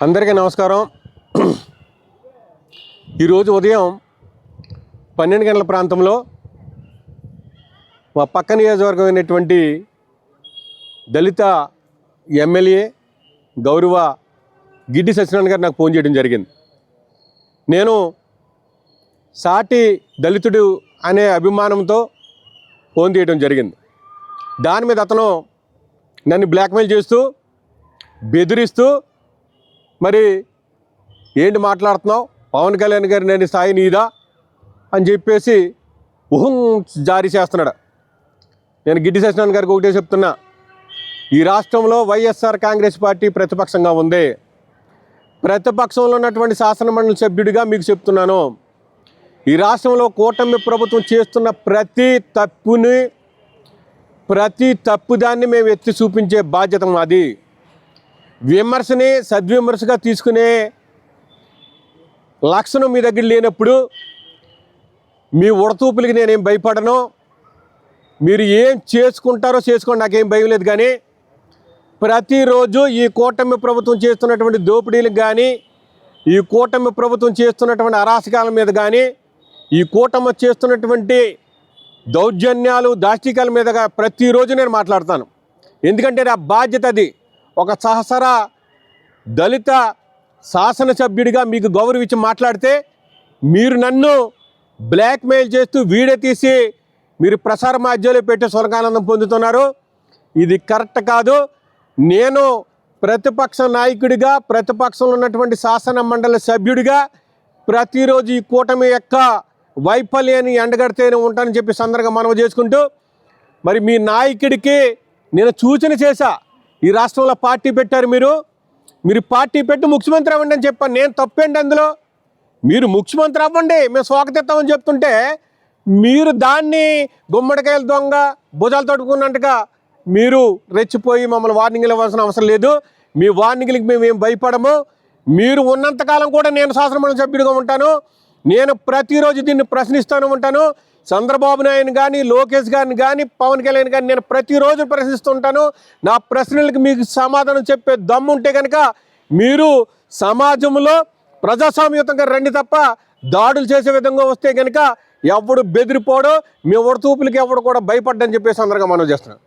అందరికీ నమస్కారం. ఈరోజు ఉదయం పన్నెండు గంటల ప్రాంతంలో మా పక్క నియోజకవర్గం అయినటువంటి దళిత ఎమ్మెల్యే గౌరవ గిడ్డి సత్యనారాయణ గారు నాకు ఫోన్ చేయడం జరిగింది. నేను సాటి దళితుడు అనే అభిమానంతో ఫోన్ చేయడం జరిగింది. దాని మీద అతను నన్ను బ్లాక్మెయిల్ చేస్తూ బెదిరిస్తూ మరి ఏంటి మాట్లాడుతున్నావు? పవన్ కళ్యాణ్ గారి నేను స్థాయి నీదా? అని చెప్పేసి ఊహం జారీ చేస్తున్నాడు. నేను గిడ్డి సత్యనారాయణ గారికి ఒకటే చెప్తున్నా ఈ రాష్ట్రంలో వైఎస్ఆర్ కాంగ్రెస్ పార్టీ ప్రతిపక్షంగా ఉంది. ప్రతిపక్షంలో ఉన్నటువంటి శాసనమండలి సభ్యుడిగా మీకు చెప్తున్నాను. ఈ రాష్ట్రంలో కూటమి ప్రభుత్వం చేస్తున్న ప్రతి తప్పుని ప్రతి తప్పుదాన్ని మేము ఎత్తి చూపించే బాధ్యత మాది. విమర్శని సద్విమర్శగా తీసుకునే లక్షణం మీ దగ్గర లేనప్పుడు మీ ఉడతూపులకి నేనేం భయపడను. మీరు ఏం చేసుకుంటారో చేసుకోండి నాకేం భయం లేదు. కానీ ప్రతిరోజు ఈ కూటమి ప్రభుత్వం చేస్తున్నటువంటి దోపిడీలకు కానీ ఈ కూటమి ప్రభుత్వం చేస్తున్నటువంటి అరాచకాల మీద కానీ ఈ కూటమి చేస్తున్నటువంటి దౌర్జన్యాలు దాష్టికాల మీదగా ప్రతిరోజు నేను మాట్లాడతాను. ఎందుకంటే నా బాధ్యత అది. ఒక సహసర దళిత శాసనసభ్యుడిగా మీకు గౌరవించి మాట్లాడితే మీరు నన్ను బ్లాక్మెయిల్ చేస్తూ వీడియో తీసి మీరు ప్రసార మాధ్యమంలో పెట్టి సులకానందం పొందుతున్నారు. ఇది కరెక్ట్ కాదు. నేను ప్రతిపక్ష నాయకుడిగా ప్రతిపక్షంలో ఉన్నటువంటి శాసన మండలి సభ్యుడిగా ప్రతిరోజు ఈ కూటమి యొక్క వైఫల్యాన్ని ఎండగడితేనే ఉంటానని చెప్పి సందర్భంగా మనవి చేసుకుంటూ మరి మీ నాయకుడికి నేను సూచన చేశా. ఈ రాష్ట్రంలో పార్టీ పెట్టారు మీరు. మీరు పార్టీ పెట్టి ముఖ్యమంత్రి అవ్వండి అని చెప్పాను. నేను తప్పేంటి అందులో? మీరు ముఖ్యమంత్రి అవ్వండి. మేము స్వాగతిస్తామని చెప్తుంటే మీరు దాన్ని గుమ్మడికాయల దొంగ భుజాలు తట్టుకున్నట్టుగా మీరు రెచ్చిపోయి మమ్మల్ని వార్నింగ్లు ఇవ్వాల్సిన అవసరం లేదు. మీ వార్నింగ్లకి మేము ఏం భయపడము. మీరు ఉన్నంతకాలం కూడా నేను శాసనమండలి సభ్యుడిగా ఉంటాను. నేను ప్రతిరోజు దీన్ని ప్రశ్నిస్తూనే ఉంటాను. చంద్రబాబు నాయుడు కానీ లోకేష్ గారిని కానీ పవన్ కళ్యాణ్ కానీ నేను ప్రతిరోజు ప్రశ్నిస్తుంటాను నా ప్రశ్నలకు మీకు సమాధానం చెప్పే దమ్ము ఉంటే కనుక మీరు సమాజంలో ప్రజాస్వామ్యతంగా రండి తప్ప దాడులు చేసే విధంగా వస్తే కనుక ఎవడు బెదిరిపోవడం మీ ఒడతూపులకి ఎవడు కూడా భయపడ్డని చెప్పేసి అందరిగా మనం చేస్తున్నాం